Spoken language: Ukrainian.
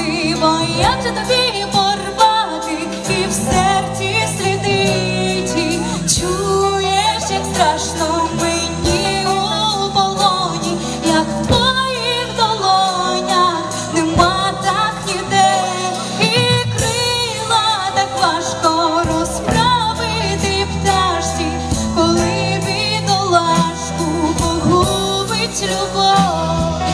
кричати, бо тобі порвати, і в серці слідить, чуєш, як страшно мені у полоні, як в твоїх долонях. Нема так ніде, і крила так важко розправити пташці, коли бідолашку погубить любов.